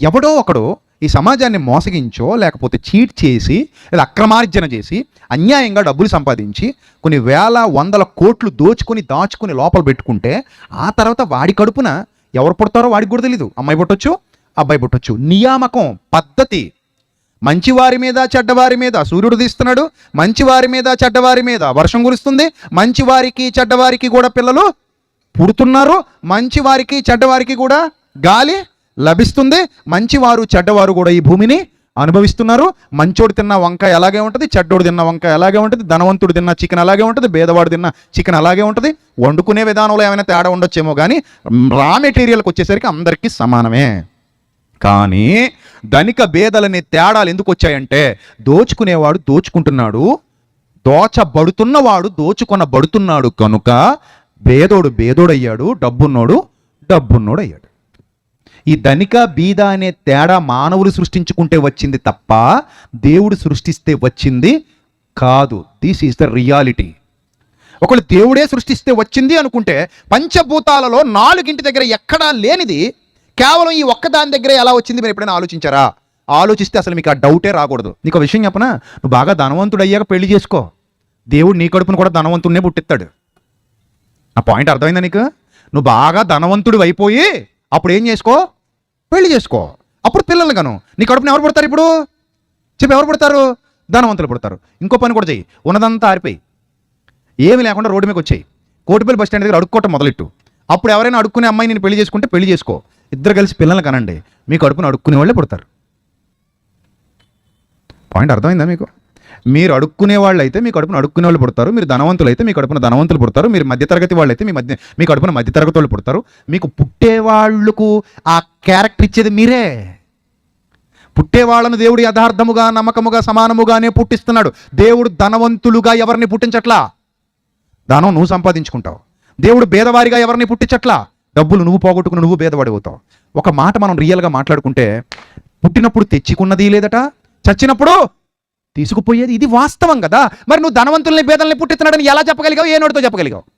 ఎవడో ఒకడు ఈ సమాజాన్ని మోసగించో లేకపోతే చీట్ చేసి లేదా అక్రమార్జన చేసి అన్యాయంగా డబ్బులు సంపాదించి కొన్ని వేల వందల కోట్లు దోచుకొని దాచుకుని లోపల పెట్టుకుంటే ఆ తర్వాత వాడి కడుపున ఎవరు పుడతారో వాడికి కూడా తెలీదు. అమ్మాయి పుట్టొచ్చు అబ్బాయి పుట్టొచ్చు. నియామకం పద్ధతి. మంచివారి మీద చెడ్డవారి మీద సూర్యుడు తీస్తున్నాడు. మంచివారి మీద చెడ్డవారి మీద వర్షం కురుస్తుంది. మంచివారికి చెడ్డవారికి కూడా పిల్లలు పుడుతున్నారు. మంచివారికి చెడ్డవారికి కూడా గాలి లభిస్తుంది. మంచివారు చెడ్డవారు కూడా ఈ భూమిని అనుభవిస్తున్నారు. మంచోడు తిన్న వంకాయ అలాగే ఉంటుంది చెడ్డోడు తిన్న వంకాయ అలాగే ఉంటుంది ధనవంతుడు తిన్న చికెన్ అలాగే ఉంటుంది భేదవాడు తిన్న చికెన్ అలాగే ఉంటుంది. వండుకునే విధానంలో ఏమైనా తేడా ఉండొచ్చేమో కానీ రా మెటీరియల్కి వచ్చేసరికి అందరికీ సమానమే. కానీ ధనిక భేదలనే తేడాలు ఎందుకు వచ్చాయంటే దోచుకునేవాడు దోచుకుంటున్నాడు దోచబడుతున్నవాడు దోచుకొనబడుతున్నాడు కనుక భేదోడు భేదోడయ్యాడు డబ్బున్నోడు డబ్బున్నోడు అయ్యాడు ఈ ధనిక బీద అనే తేడా మానవులు సృష్టించుకుంటే వచ్చింది తప్ప దేవుడు సృష్టిస్తే వచ్చింది కాదు. దిస్ ఈస్ ద రియాలిటీ ఒకళ్ళు దేవుడే సృష్టిస్తే వచ్చింది అనుకుంటే పంచభూతాలలో నాలుగింటి దగ్గర ఎక్కడా లేనిది కేవలం ఈ ఒక్కదాని దగ్గర ఎలా వచ్చింది మీరు ఎప్పుడైనా ఆలోచించారా? ఆలోచిస్తే అసలు మీకు ఆ డౌటే రాకూడదు. నీకు ఒక విషయం చెప్పనా? నువ్వు బాగా ధనవంతుడు అయ్యాక పెళ్ళి చేసుకో. దేవుడు నీ కడుపును కూడా ధనవంతుడినే పుట్టిస్తాడు. ఆ పాయింట్ అర్థమైందా నీకు? నువ్వు బాగా ధనవంతుడు అయిపోయి అప్పుడు ఏం చేసుకో? పెళ్ళి చేసుకో. అప్పుడు పిల్లలు గను నీ కడుపుని ఎవరు పడతారు ఇప్పుడు? చెప్పి ఎవరు పుడతారు? ధనవంతులు పుడతారు. ఇంకో పని కూడా చెయ్యి. ఉన్నదంతా ఆరిపోయి. ఏమి లేకుండా రోడ్డు మీకు వచ్చాయి. కోటిపల్లి బస్ స్టాండ్ దగ్గర అడుక్కోవటం మొదలెట్టు. అప్పుడు ఎవరైనా అడుక్కునే అమ్మాయి నేను పెళ్ళి చేసుకుంటే పెళ్ళి చేసుకో. ఇద్దరు కలిసి పిల్లల్ని కనండి. మీ కడుపును అడుక్కునే వాళ్ళే పుడతారు. పాయింట్ అర్థమైందా మీకు? మీరు అడుక్కునే వాళ్ళు అయితే మీ కడుపున అడుక్కునే వాళ్ళు పుడతారు మీరు ధనవంతులు అయితే మీ కడుపున ధనవంతులు పుడతారు మీరు మధ్యతరగతి వాళ్ళు అయితే మీ మధ్య మీ కడుపున మధ్యతరగతి వాళ్ళు పుడతారు. మీకు పుట్టే వాళ్ళకు ఆ క్యారెక్టర్ ఇచ్చేది మీరే. పుట్టేవాళ్ళను దేవుడు యథార్థముగా నమ్మకముగా సమానముగానే పుట్టిస్తున్నాడు. దేవుడు ధనవంతులుగా ఎవరిని పుట్టించట్లా? ధనం నువ్వు సంపాదించుకుంటావు. దేవుడు భేదవారిగా ఎవరిని పుట్టించట్లా? డబ్బులు నువ్వు పోగొట్టుకుని నువ్వు భేదవాడి అవుతావు. ఒక మాట మనం రియల్గా మాట్లాడుకుంటే పుట్టినప్పుడు తెచ్చుకున్నది లేదట చచ్చినప్పుడు తీసుకుపోయేది ఇది వాస్తవం కదా. మరి నువ్వు ధనవంతుల్ని భేదల్ని పుట్టిస్తున్నాడని ఎలా చెప్పగలిగావు? ఏ నోటితో చెప్పగలిగావు?